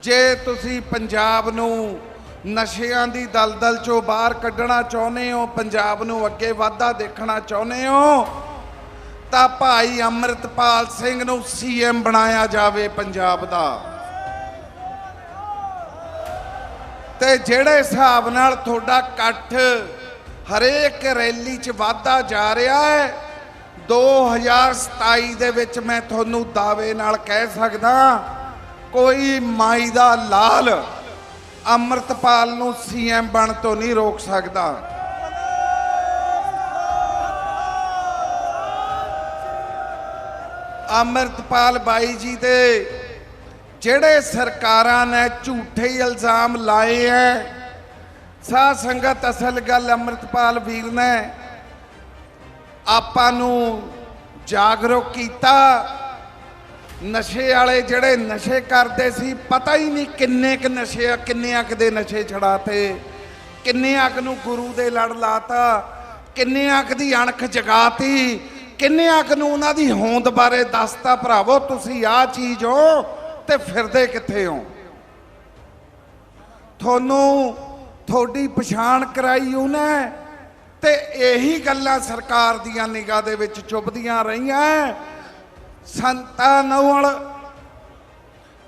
ਜੇ ਤੁਸੀਂ ਪੰਜਾਬ ਨੂੰ ਨਸ਼ਿਆਂ ਦੀ ਦਲਦਲ ਚੋਂ ਬਾਹਰ ਕੱਢਣਾ ਚਾਹੁੰਦੇ ਹੋ, ਪੰਜਾਬ ਨੂੰ ਅੱਗੇ ਵਾਧਾ ਦੇਖਣਾ ਚਾਹੁੰਦੇ ਹੋ, ਤਾਂ ਭਾਈ ਅੰਮ੍ਰਿਤਪਾਲ ਸਿੰਘ ਨੂੰ ਸੀਐਮ ਬਣਾਇਆ ਜਾਵੇ ਪੰਜਾਬ ਦਾ। ਤੇ ਜਿਹੜੇ ਹਿਸਾਬ ਨਾਲ ਤੁਹਾਡਾ ਇਕੱਠ ਹਰੇਕ ਰੈਲੀ 'ਚ ਵਾਧਾ ਜਾ ਰਿਹਾ ਹੈ 2027 ਦੇ ਵਿੱਚ ਮੈਂ ਤੁਹਾਨੂੰ ਦਾਅਵੇ ਨਾਲ ਕਹਿ ਸਕਦਾ ਕੋਈ ਮਾਈ ਦਾ ਲਾਲ ਅੰਮ੍ਰਿਤਪਾਲ ਨੂੰ ਸੀਐਮ ਬਣ ਤੋਂ ਨਹੀਂ ਰੋਕ ਸਕਦਾ। ਅੰਮ੍ਰਿਤਪਾਲ ਬਾਈ ਜੀ ਦੇ ਜਿਹੜੇ ਸਰਕਾਰਾਂ ਨੇ ਝੂਠੇ ਇਲਜ਼ਾਮ ਲਾਏ ਐ, ਸਾਧ ਸੰਗਤ ਅਸਲ ਗੱਲ ਅੰਮ੍ਰਿਤਪਾਲ ਵੀਰ ਨੇ ਆਪਾਂ ਨੂੰ ਜਾਗਰੂਕ ਕੀਤਾ। ਨਸ਼ੇ ਵਾਲੇ ਜਿਹੜੇ ਨਸ਼ੇ ਕਰਦੇ ਸੀ ਪਤਾ ਹੀ ਨਹੀਂ ਕਿੰਨੇ ਕ ਨਸ਼ੇ ਆ, ਕਿੰਨਿਆਂ ਕੁ ਦੇ ਨਸ਼ੇ ਛੜਾਤੇ ਕਿੰਨੇ ਕੁ ਨੂੰ ਗੁਰੂ ਦੇ ਲੜ ਲਾਤਾ ਕਿੰਨੇ ਕੁ ਦੀ ਅਣਖ ਜਗਾਤੀ ਕਿੰਨੇ ਕੁ ਨੂੰ ਉਹਨਾਂ ਦੀ ਹੋਂਦ ਬਾਰੇ ਦੱਸਤਾ ਭਰਾਵੋ ਤੁਸੀਂ ਆਹ ਚੀਜ਼ ਹੋ ਤੇ ਫਿਰਦੇ ਕਿੱਥੇ ਹੋ? ਤੁਹਾਨੂੰ ਤੁਹਾਡੀ ਪਛਾਣ ਕਰਾਈ ਉਹਨੇ ਤੇ ਇਹੀ ਗੱਲਾਂ ਸਰਕਾਰ ਦੀਆਂ ਨਿਗਾਹ ਦੇ ਵਿੱਚ ਚੁੱਭਦੀਆਂ ਰਹੀਆਂ। ਸੰਤਾਂ ਨਾਲ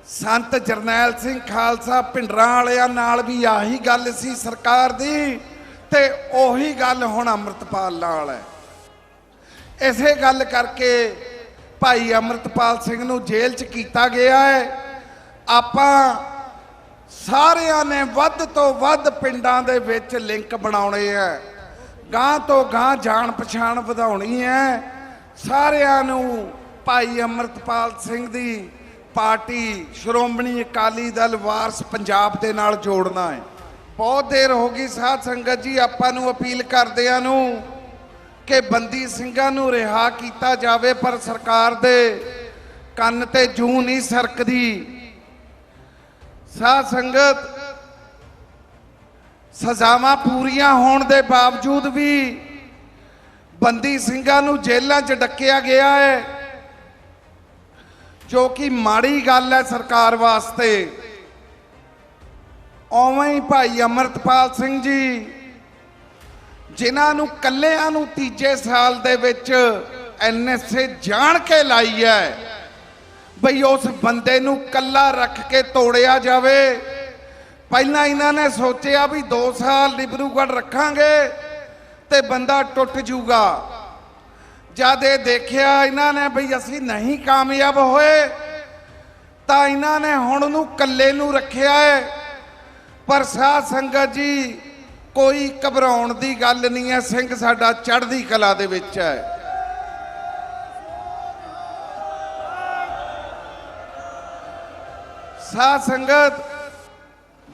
ਸੰਤ ਜਰਨੈਲ ਸਿੰਘ ਖਾਲਸਾ ਪਿੰਡਰਾਂ ਵਾਲਿਆਂ ਨਾਲ ਵੀ ਆਹੀ ਗੱਲ ਸੀ ਸਰਕਾਰ ਦੀ, ਤੇ ਉਹੀ ਗੱਲ ਹੁਣ ਅੰਮ੍ਰਿਤਪਾਲ ਨਾਲ ਹੈ। ਇਸੇ ਗੱਲ ਕਰਕੇ ਭਾਈ ਅੰਮ੍ਰਿਤਪਾਲ ਸਿੰਘ ਨੂੰ ਜੇਲ੍ਹ 'ਚ ਕੀਤਾ ਗਿਆ ਹੈ। ਆਪਾਂ ਸਾਰਿਆਂ ਨੇ ਵੱਧ ਤੋਂ ਵੱਧ ਪਿੰਡਾਂ ਦੇ ਵਿੱਚ ਲਿੰਕ ਬਣਾਉਣੇ ਆ ਗਾਂ ਤੋਂ ਗਾਂ ਜਾਣ ਪਛਾਣ ਵਧਾਉਣੀ ਹੈ। ਸਾਰਿਆਂ ਨੂੰ ਭਾਈ ਅੰਮ੍ਰਿਤਪਾਲ ਸਿੰਘ ਦੀ ਪਾਰਟੀ ਸ਼੍ਰੋਮਣੀ ਅਕਾਲੀ ਦਲ ਵਾਰਸ ਪੰਜਾਬ ਦੇ ਨਾਲ ਜੋੜਨਾ ਹੈ। ਬਹੁਤ ਦੇਰ ਹੋ ਗਈ ਸਾਧ ਸੰਗਤ ਜੀ, ਆਪਾਂ ਨੂੰ ਅਪੀਲ ਕਰਦਿਆਂ ਨੂੰ ਕਿ ਬੰਦੀ ਸਿੰਘਾਂ ਨੂੰ ਰਿਹਾ ਕੀਤਾ ਜਾਵੇ, ਪਰ ਸਰਕਾਰ ਦੇ ਕੰਨ ਤੇ ਜੂ ਨਹੀਂ ਸਰਕਦੀ। ਸਾਧ ਸੰਗਤ, ਸਜ਼ਾਵਾਂ ਪੂਰੀਆਂ ਹੋਣ ਦੇ ਬਾਵਜੂਦ ਵੀ ਬੰਦੀ ਸਿੰਘਾਂ ਨੂੰ ਜੇਲ੍ਹਾਂ 'ਚ ਡੱਕਿਆ ਗਿਆ ਹੈ। ਜੋ ਕਿ ਮਾੜੀ ਗੱਲ ਹੈ ਸਰਕਾਰ ਵਾਸਤੇ। ਉਵੇਂ ਹੀ ਭਾਈ ਅਮਰਤਪਾਲ ਸਿੰਘ ਜੀ, ਜਿਨ੍ਹਾਂ ਨੂੰ ਕੱਲਿਆਂ ਨੂੰ ਤੀਜੇ ਸਾਲ ਦੇ ਵਿੱਚ ਐਨਐਸਏ ਜਾਣ ਕੇ ਲਾਈ ਹੈ, ਬਈ ਉਸ ਬੰਦੇ ਨੂੰ ਕੱਲਾ ਰੱਖ ਕੇ ਤੋੜਿਆ ਜਾਵੇ। ਪਹਿਲਾਂ ਇਹਨਾਂ ਨੇ ਸੋਚਿਆ ਵੀ 2 ਸਾਲ ਡਿਬਰੂਗੜ੍ਹ ਰੱਖਾਂਗੇ ਤੇ ਬੰਦਾ ਟੁੱਟ ਜੂਗਾ। ਜਦ ਇਹ ਦੇਖਿਆ ਇਹਨਾਂ ਨੇ ਬਈ ਅਸੀਂ ਨਹੀਂ ਕਾਮਯਾਬ ਹੋਏ, ਤਾਂ ਇਹਨਾਂ ਨੇ ਹੁਣ ਨੂੰ ਕੱਲੇ ਨੂੰ ਰੱਖਿਆ ਹੈ ਪਰ ਸਾਧ ਸੰਗਤ ਜੀ, ਕੋਈ ਘਬਰਾਉਣ ਦੀ ਗੱਲ ਨਹੀਂ ਹੈ, ਸਿੰਘ ਸਾਡਾ ਚੜ੍ਹਦੀ ਕਲਾ ਦੇ ਵਿੱਚ ਹੈ। ਸਾਧ ਸੰਗਤ,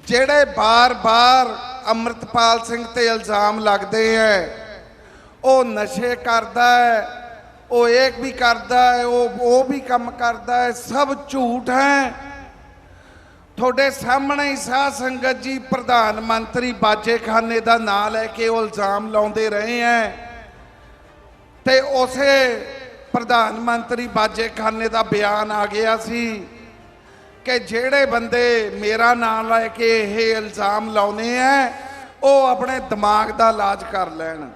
ਜਿਹੜੇ ਬਾਰ-ਬਾਰ ਅੰਮ੍ਰਿਤਪਾਲ ਸਿੰਘ ਤੇ ਇਲਜ਼ਾਮ ਲੱਗਦੇ ਐ ਉਹ ਨਸ਼ੇ ਕਰਦਾ ਹੈ, ਉਹ ਇੱਕ ਵੀ ਕਰਦਾ ਹੈ, ਉਹ ਉਹ ਵੀ ਕੰਮ ਕਰਦਾ ਹੈ, ਸਭ ਝੂਠ ਹੈ। ਤੁਹਾਡੇ ਸਾਹਮਣੇ ਹੀ ਸਾਧ ਸੰਗਤ ਜੀ, ਪ੍ਰਧਾਨ ਮੰਤਰੀ ਬਾਜੇਖਾਨੇ ਦਾ ਨਾਂ ਲੈ ਕੇ ਉਹ ਇਲਜ਼ਾਮ ਲਾਉਂਦੇ ਰਹੇ ਐ ਤੇ ਉਸੇ ਪ੍ਰਧਾਨ ਮੰਤਰੀ ਬਾਜੇਖਾਨੇ ਦਾ ਬਿਆਨ ਆ ਗਿਆ ਸੀ ਕਿ ਜਿਹੜੇ ਬੰਦੇ ਮੇਰਾ ਨਾਂ ਲੈ ਕੇ ਇਹ ਇਲਜ਼ਾਮ ਲਾਉਨੇ ਐ ਉਹ ਆਪਣੇ ਦਿਮਾਗ ਦਾ ਇਲਾਜ ਕਰ ਲੈਣ।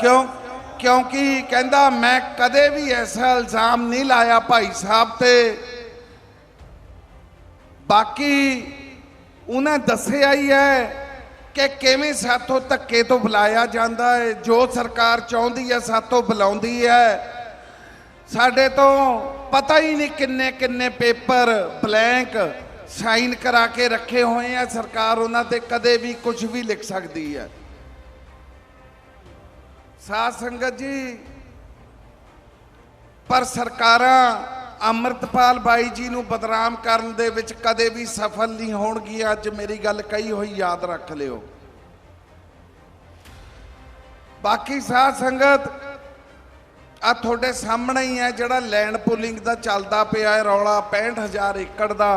ਕਿਉਂ ਕਿਉਂਕਿ ਕਹਿੰਦਾ, ਮੈਂ ਕਦੇ ਵੀ ਐਸਾ ਇਲਜ਼ਾਮ ਨਹੀਂ ਲਾਇਆ ਭਾਈ ਸਾਹਿਬ ਤੇ। ਬਾਕੀ ਉਹਨਾਂ ਦੱਸਿਆ ਹੀ ਹੈ ਕਿ ਕਿਵੇਂ ਸਾਥੋਂ ਧੱਕੇ ਤੋਂ ਬੁਲਾਇਆ ਜਾਂਦਾ ਹੈ, ਜੋ ਸਰਕਾਰ ਚਾਹੁੰਦੀ ਹੈ ਸਾਥੋਂ ਬੁਲਾਉਂਦੀ ਹੈ। ਸਾਡੇ ਤੋਂ ਪਤਾ ਹੀ ਨਹੀਂ ਕਿੰਨੇ ਕਿੰਨੇ ਪੇਪਰ ਬਲੈਂਕ ਸਾਈਨ ਕਰਾ ਕੇ ਰੱਖੇ ਹੋਏ ਆ, ਸਰਕਾਰ ਉਹਨਾਂ ਤੇ ਕਦੇ ਵੀ ਕੁਝ ਵੀ ਲਿਖ ਸਕਦੀ ਹੈ। ਸਾਧ ਸੰਗਤ ਜੀ, ਪਰ ਸਰਕਾਰਾਂ ਅੰਮ੍ਰਿਤਪਾਲ ਬਾਈ ਜੀ ਨੂੰ ਬਦਨਾਮ ਕਰਨ ਦੇ ਵਿੱਚ ਕਦੇ ਵੀ ਸਫਲ ਨਹੀਂ ਹੋਣਗੀਆਂ। ਅੱਜ ਮੇਰੀ ਗੱਲ ਕਹੀ ਹੋਈ, ਯਾਦ ਰੱਖ ਲਿਓ। ਬਾਕੀ ਸਾਧ ਸੰਗਤ ਆ ਤੁਹਾਡੇ ਸਾਹਮਣੇ ਹੀ ਹੈ ਜਿਹੜਾ ਲੈਂਡ ਪੂਲਿੰਗ ਦਾ ਚੱਲਦਾ ਪਿਆ ਹੈ, ਰੌਲਾ 65000 ਏਕੜ ਦਾ।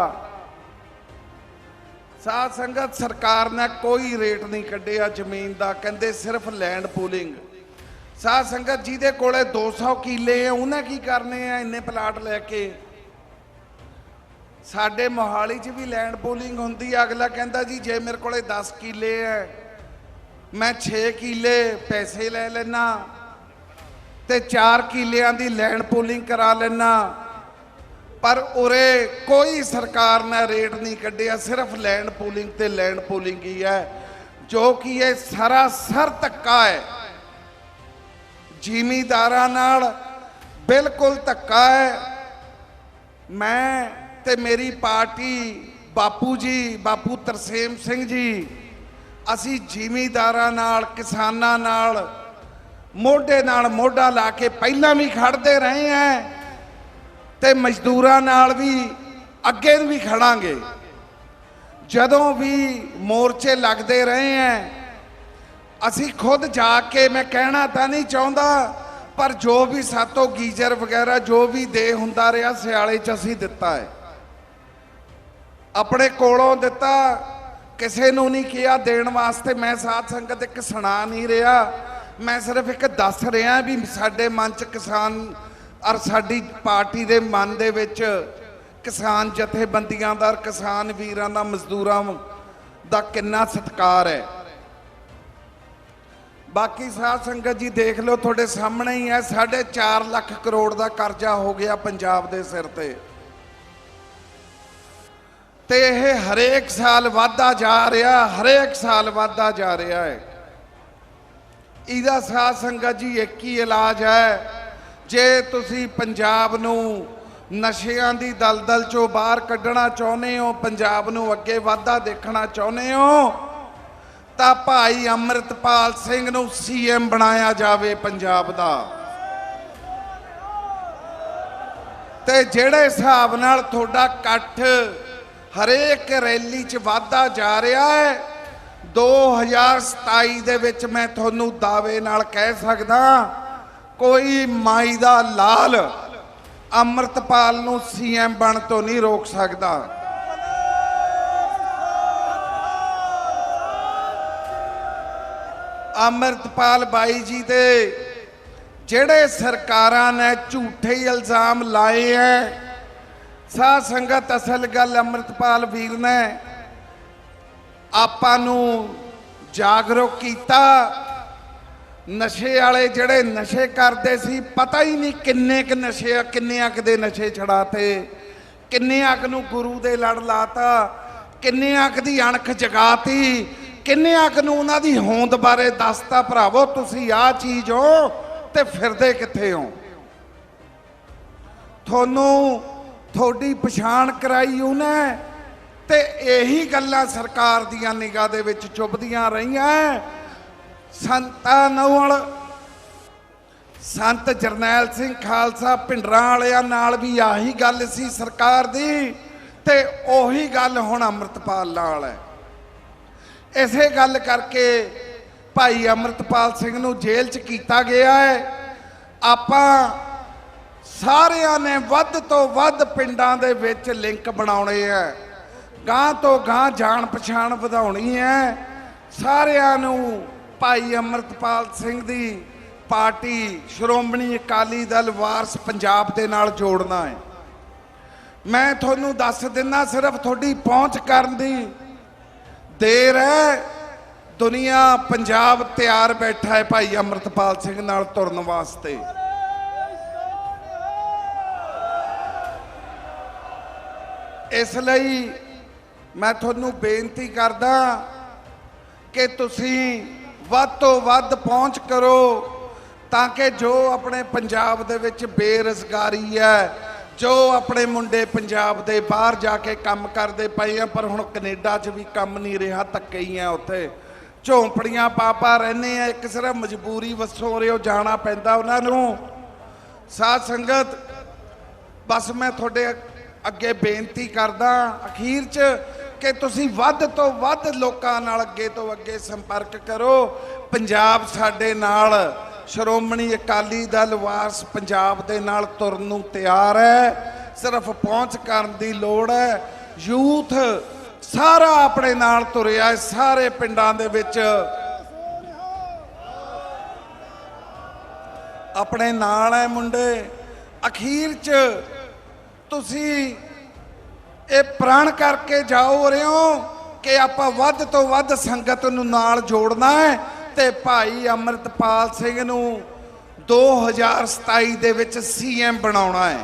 ਸਾਧ ਸੰਗਤ, ਸਰਕਾਰ ਨੇ ਕੋਈ ਰੇਟ ਨਹੀਂ ਕੱਢਿਆ ਜ਼ਮੀਨ ਦਾ, ਕਹਿੰਦੇ ਸਿਰਫ ਲੈਂਡ ਪੂਲਿੰਗ। ਸਾਧ ਸੰਗਤ ਜਿਹਦੇ ਕੋਲੇ 200 ਕਿੱਲੇ ਆ, ਉਹਨੇ ਕੀ ਕਰਨੇ ਆ? ਇੰਨੇ ਪਲਾਟ ਲੈ ਕੇ। ਸਾਡੇ ਮੋਹਾਲੀ 'ਚ ਵੀ ਲੈਂਡ ਪੂਲਿੰਗ ਹੁੰਦੀ ਆ। ਅਗਲਾ ਕਹਿੰਦਾ ਜੀ, ਜੇ ਮੇਰੇ ਕੋਲੇ 10 ਕਿੱਲੇ ਐ ਮੈਂ 6 ਕਿੱਲੇ ਪੈਸੇ ਲੈ ਲੈਣਾ ਤੇ 4 ਕਿੱਲਿਆਂ ਦੀ ਲੈਂਡ ਪੂਲਿੰਗ ਕਰਾ ਲੈਣਾ ਪਰ ਉਰੇ ਕੋਈ ਸਰਕਾਰ ਨੇ ਰੇਟ ਨਹੀਂ ਕੱਢਿਆ, ਸਿਰਫ ਲੈਂਡ ਪੂਲਿੰਗ ਤੇ ਲੈਂਡ ਪੂਲਿੰਗ ਹੀ ਹੈ ਜੋ ਕਿ ਇਹ ਸਰਾਸਰ ਧੱਕਾ ਹੈ। ਜ਼ਿਮੀਦਾਰਾਂ ਨਾਲ ਬਿਲਕੁਲ ਧੱਕਾ ਹੈ। ਮੈਂ ਤੇ ਮੇਰੀ ਪਾਰਟੀ ਬਾਪੂ ਜੀ, ਬਾਪੂ ਤਰਸੇਮ ਸਿੰਘ ਜੀ, ਅਸੀਂ ਜ਼ਿਮੀਦਾਰਾਂ ਨਾਲ, ਕਿਸਾਨਾਂ ਨਾਲ, ਮੋਢੇ ਨਾਲ ਮੋਢਾ ਲਾ ਕੇ ਪਹਿਲਾਂ ਵੀ ਖੜਦੇ ਰਹੇ ਹਾਂ ਤੇ ਮਜ਼ਦੂਰਾਂ ਨਾਲ ਵੀ ਅੱਗੇ ਵੀ ਖੜਾਂਗੇ ਜਦੋਂ ਵੀ ਮੋਰਚੇ ਲੱਗਦੇ ਰਹੇ ਹਾਂ ਅਸੀਂ ਖੁਦ ਜਾ ਕੇ ਮੈਂ ਕਹਿਣਾ ਤਾਂ ਨਹੀਂ ਚਾਹੁੰਦਾ, ਪਰ ਜੋ ਵੀ ਸਾਤੋਂ ਗੀਜ਼ਰ ਵਗੈਰਾ, ਜੋ ਵੀ ਦੇ ਹੁੰਦਾ ਰਿਹਾ, ਸਿਆਲੇ ਚ ਅਸੀਂ ਦਿੱਤਾ ਹੈ। ਆਪਣੇ ਕੋਲੋਂ ਦਿੱਤਾ, ਕਿਸੇ ਨੂੰ ਨਹੀਂ ਕਿਹਾ ਦੇਣ ਵਾਸਤੇ ਮੈਂ ਸਾਧ ਸੰਗਤ ਇੱਕ ਸੁਣਾ ਨਹੀਂ ਰਿਹਾ। ਮੈਂ ਸਿਰਫ ਇੱਕ ਦੱਸ ਰਿਹਾ ਵੀ ਸਾਡੇ ਮਨ ਚ ਕਿਸਾਨ ਔਰ ਸਾਡੀ ਪਾਰਟੀ ਦੇ ਮਨ ਦੇ ਵਿੱਚ ਕਿਸਾਨ ਜਥੇਬੰਦੀਆਂ ਦਾ ਔਰ ਕਿਸਾਨ ਵੀਰਾਂ ਦਾ, ਮਜ਼ਦੂਰਾਂ ਦਾ ਕਿੰਨਾ ਸਤਿਕਾਰ ਹੈ। ਬਾਕੀ ਸਾਧ ਸੰਗਤ ਜੀ ਦੇਖ ਲਓ, ਤੁਹਾਡੇ ਸਾਹਮਣੇ ਹੀ ਹੈ 4.5 ਲੱਖ ਕਰੋੜ ਦਾ ਕਰਜ਼ਾ ਹੋ ਗਿਆ ਪੰਜਾਬ ਦੇ ਸਿਰ ਤੇ। ਤੇ ਇਹ ਹਰੇਕ ਸਾਲ ਵਾਧਾ ਜਾ ਰਿਹਾ, ਹਰੇਕ ਸਾਲ ਵਾਧਾ ਜਾ ਰਿਹਾ ਹੈ। ਇਹਦਾ ਸਾਧ ਸੰਗਤ ਜੀ ਇੱਕ ਹੀ ਇਲਾਜ ਹੈ, ਜੇ ਤੁਸੀਂ ਪੰਜਾਬ ਨੂੰ ਨਸ਼ਿਆਂ ਦੀ ਦਲਦਲ ਚੋਂ ਬਾਹਰ ਕੱਢਣਾ ਚਾਹੁੰਦੇ ਹੋ, ਪੰਜਾਬ ਨੂੰ ਅੱਗੇ ਵਾਧਾ ਦੇਖਣਾ ਚਾਹੁੰਦੇ ਹੋ ਤਾਂ ਭਾਈ ਅੰਮ੍ਰਿਤਪਾਲ ਸਿੰਘ ਨੂੰ ਸੀਐਮ ਬਣਾਇਆ ਜਾਵੇ ਪੰਜਾਬ ਦਾ। ਤੇ ਜਿਹੜੇ ਹਿਸਾਬ ਨਾਲ ਤੁਹਾਡਾ ਇਕੱਠ ਹਰੇਕ ਰੈਲੀ 'ਚ ਵਾਧਾ ਜਾ ਰਿਹਾ ਹੈ 2027 ਦੇ ਵਿੱਚ ਮੈਂ ਤੁਹਾਨੂੰ ਦਾਅਵੇ ਨਾਲ ਕਹਿ ਸਕਦਾ, ਕੋਈ ਮਾਈ ਦਾ ਲਾਲ ਅੰਮ੍ਰਿਤਪਾਲ ਨੂੰ ਸੀਐਮ ਬਣ ਤੋਂ ਨਹੀਂ ਰੋਕ ਸਕਦਾ। ਅੰਮ੍ਰਿਤਪਾਲ ਬਾਈ ਜੀ ਦੇ ਜਿਹੜੇ ਸਰਕਾਰਾਂ ਨੇ ਝੂਠੇ ਇਲਜ਼ਾਮ ਲਾਏ ਐ। ਸਾਧ ਸੰਗਤ ਅਸਲ ਗੱਲ ਅੰਮ੍ਰਿਤਪਾਲ ਵੀਰ ਨੇ ਆਪਾਂ ਨੂੰ ਜਾਗਰੂਕ ਕੀਤਾ। ਨਸ਼ੇ ਵਾਲੇ ਜਿਹੜੇ ਨਸ਼ੇ ਕਰਦੇ ਸੀ ਪਤਾ ਹੀ ਨਹੀਂ ਕਿੰਨੇ ਕ ਨਸ਼ੇ ਆ, ਕਿੰਨੇ ਅੱਕ ਦੇ ਨਸ਼ੇ ਛੜਾਤੇ ਕਿੰਨੇ ਅੱਕ ਨੂੰ ਗੁਰੂ ਦੇ ਲੜ ਲਾਤਾ ਕਿੰਨੇ ਅੱਕ ਦੀ ਅਣਖ ਜਗਾਤੀ। ਕਿੰਨੇ ਅੱਕ ਨੂੰ ਦੀ ਹੋਂਦ ਬਾਰੇ ਦੱਸਤਾ ਭਰਾਵੋ, ਤੁਸੀਂ ਆਹ ਚੀਜ਼ ਹੋ ਤੇ ਫਿਰਦੇ ਕਿੱਥੇ ਹੋ? ਤੁਹਾਨੂੰ ਤੁਹਾਡੀ ਪਛਾਣ ਕਰਾਈ ਉਹਨੇ ਤੇ ਇਹੀ ਗੱਲਾਂ ਸਰਕਾਰ ਦੀਆਂ ਨਿਗਾਹ ਦੇ ਵਿੱਚ ਚੁੱਭਦੀਆਂ ਰਹੀਆਂ। ਸੰਤਾਂ ਨਾਲ ਸੰਤ ਜਰਨੈਲ ਸਿੰਘ ਖਾਲਸਾ ਪਿੰਡਰਾਂ ਵਾਲਿਆਂ ਨਾਲ ਵੀ ਆਹੀ ਗੱਲ ਸੀ ਸਰਕਾਰ ਦੀ ਤੇ ਉਹੀ ਗੱਲ ਹੁਣ ਅੰਮ੍ਰਿਤਪਾਲ ਨਾਲ ਹੈ। ਇਸੇ ਗੱਲ ਕਰਕੇ ਭਾਈ ਅੰਮ੍ਰਿਤਪਾਲ ਸਿੰਘ ਨੂੰ ਜੇਲ੍ਹ 'ਚ ਕੀਤਾ ਗਿਆ ਹੈ। ਆਪਾਂ ਸਾਰਿਆਂ ਨੇ ਵੱਧ ਤੋਂ ਵੱਧ ਪਿੰਡਾਂ ਦੇ ਵਿੱਚ ਲਿੰਕ ਬਣਾਉਣੇ ਆ। ਗਾਂ ਤੋਂ ਗਾਂ ਜਾਣ ਪਛਾਣ ਵਧਾਉਣੀ ਹੈ। ਸਾਰਿਆਂ ਨੂੰ ਭਾਈ ਅੰਮ੍ਰਿਤਪਾਲ ਸਿੰਘ ਦੀ ਪਾਰਟੀ, ਸ਼੍ਰੋਮਣੀ ਅਕਾਲੀ ਦਲ ਵਾਰਸ ਪੰਜਾਬ ਦੇ ਨਾਲ ਜੋੜਨਾ ਹੈ। ਮੈਂ ਤੁਹਾਨੂੰ ਦੱਸ ਦਿੰਦਾ ਸਿਰਫ ਤੁਹਾਡੀ ਪਹੁੰਚ ਕਰਨ ਦੀ ਦੇਰ ਹੈ। ਦੁਨੀਆ ਪੰਜਾਬ ਤਿਆਰ ਬੈਠਾ ਹੈ ਭਾਈ ਅੰਮ੍ਰਿਤਪਾਲ ਸਿੰਘ ਨਾਲ ਤੁਰਨ ਵਾਸਤੇ। ਇਸ ਲਈ ਮੈਂ ਤੁਹਾਨੂੰ ਬੇਨਤੀ ਕਰਦਾ ਕਿ ਤੁਸੀਂ ਵੱਧ ਤੋਂ ਵੱਧ ਪਹੁੰਚ ਕਰੋ ਤਾਂ ਕਿ ਜੋ ਆਪਣੇ ਪੰਜਾਬ ਦੇ ਵਿੱਚ ਬੇਰੁਜ਼ਗਾਰੀ ਹੈ ਜੋ ਆਪਣੇ ਮੁੰਡੇ ਪੰਜਾਬ ਦੇ ਬਾਹਰ ਜਾ ਕੇ ਕੰਮ ਕਰਦੇ ਪਏ ਆ, ਪਰ ਹੁਣ ਕੈਨੇਡਾ 'ਚ ਵੀ ਕੰਮ ਨਹੀਂ ਰਿਹਾ, ਧੱਕੇ ਹੀ ਆ ਉੱਥੇ। ਝੌਂਪੜੀਆਂ ਪਾਪਾ ਰਹਿੰਦੇ ਆ, ਇੱਕ ਸਿਰਫ ਮਜਬੂਰੀ ਵਸੋਂ ਰਿਓ ਜਾਣਾ ਪੈਂਦਾ ਉਹਨਾਂ ਨੂੰ। ਸਾਧ ਸੰਗਤ, ਬਸ ਮੈਂ ਤੁਹਾਡੇ ਅੱਗੇ ਬੇਨਤੀ ਕਰਦਾ ਅਖੀਰ 'ਚ ਕਿ ਤੁਸੀਂ ਵੱਧ ਤੋਂ ਵੱਧ ਲੋਕਾਂ ਨਾਲ ਅੱਗੇ ਤੋਂ ਅੱਗੇ ਸੰਪਰਕ ਕਰੋ। ਪੰਜਾਬ ਸਾਡੇ ਨਾਲ ਸ਼੍ਰੋਮਣੀ ਅਕਾਲੀ ਦਲ ਵਾਰਸ ਪੰਜਾਬ ਦੇ ਨਾਲ ਤੁਰਨ ਨੂੰ ਤਿਆਰ ਹੈ। ਸਿਰਫ ਪਹੁੰਚ ਕਰਨ ਦੀ ਲੋੜ ਹੈ। ਯੂਥ ਸਾਰਾ ਆਪਣੇ ਨਾਲ ਤੁਰਿਆ ਹੈ। ਸਾਰੇ ਪਿੰਡਾਂ ਦੇ ਵਿੱਚ ਆਪਣੇ ਨਾਲ ਹੈ ਮੁੰਡੇ। ਅਖੀਰ 'ਚ ਤੁਸੀਂ ਇਹ ਪ੍ਰਣ ਕਰਕੇ ਜਾਓ ਰਿਓ ਕਿ ਆਪਾਂ ਵੱਧ ਤੋਂ ਵੱਧ ਸੰਗਤ ਨੂੰ ਨਾਲ ਜੋੜਨਾ ਹੈ। ਤੇ ਭਾਈ ਅਮਰਤਪਾਲ ਸਿੰਘ ਨੂੰ 2027 ਦੇ ਵਿੱਚ ਸੀਐਮ ਬਣਾਉਣਾ ਹੈ।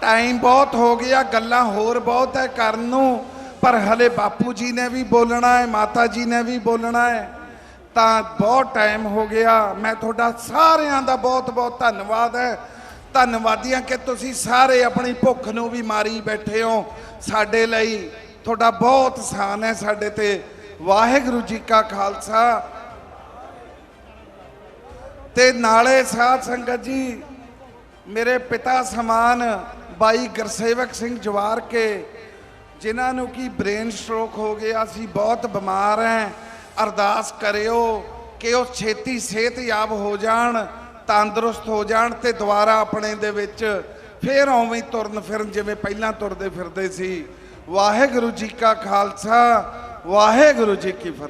ਟਾਈਮ ਬਹੁਤ ਹੋ ਗਿਆ, ਗੱਲਾਂ ਹੋਰ ਬਹੁਤ ਹੈ ਕਰਨ ਨੂੰ, ਪਰ ਹਲੇ ਬਾਪੂ ਜੀ ਨੇ ਵੀ ਬੋਲਣਾ ਹੈ, ਮਾਤਾ ਜੀ ਨੇ ਵੀ ਬੋਲਣਾ ਹੈ। ਤਾਂ ਬਹੁਤ ਟਾਈਮ ਹੋ ਗਿਆ, ਮੈਂ ਤੁਹਾਡਾ ਸਾਰਿਆਂ ਦਾ ਬਹੁਤ ਬਹੁਤ ਧੰਨਵਾਦ ਹੈ। ਧੰਨਵਾਦੀਆਂ ਕਿ ਤੁਸੀਂ ਸਾਰੇ ਆਪਣੀ ਭੁੱਖ ਨੂੰ ਵੀ ਮਾਰੀ ਬੈਠੇ ਹੋ। ਸਾਡੇ ਲਈ ਤੁਹਾਡਾ ਬਹੁਤ ਸਾਨ ਹੈ ਸਾਡੇ ਤੇ। ਵਾਹਿਗੁਰੂ ਜੀ ਕਾ ਖਾਲਸਾ। ਤੇ ਨਾਲੇ ਸਾਧ ਸੰਗਤ ਜੀ, ਮੇਰੇ ਪਿਤਾ ਸਮਾਨ ਬਾਈ ਗੁਰਸੇਵਕ ਸਿੰਘ ਜਵਾਰ ਕੇ, ਜਿਨ੍ਹਾਂ ਨੂੰ ਕੀ ਬ੍ਰੇਨ ਸਟ੍ਰੋਕ ਹੋ ਗਿਆ ਸੀ ਬਹੁਤ ਬਿਮਾਰ ਹੈ ਅਰਦਾਸ ਕਰਿਓ ਕਿ ਉਹ ਛੇਤੀ ਸਿਹਤਯਾਬ ਹੋ ਜਾਣ, ਤੰਦਰੁਸਤ ਹੋ ਜਾਣ ਤੇ ਦੁਬਾਰਾ ਆਪਣੇ ਦੇ ਵਿੱਚ ਫੇਰ ਉਵੇਂ ਤੁਰਨ ਫਿਰਨ ਜਿਵੇਂ ਪਹਿਲਾਂ ਤੁਰਦੇ ਫਿਰਦੇ ਸੀ। ਵਾਹਿਗੁਰੂ ਜੀ ਕਾ ਖਾਲਸਾ। ਵਾਹਿਗੁਰੂ ਜੀ ਕੀ ਫਤਿਹ।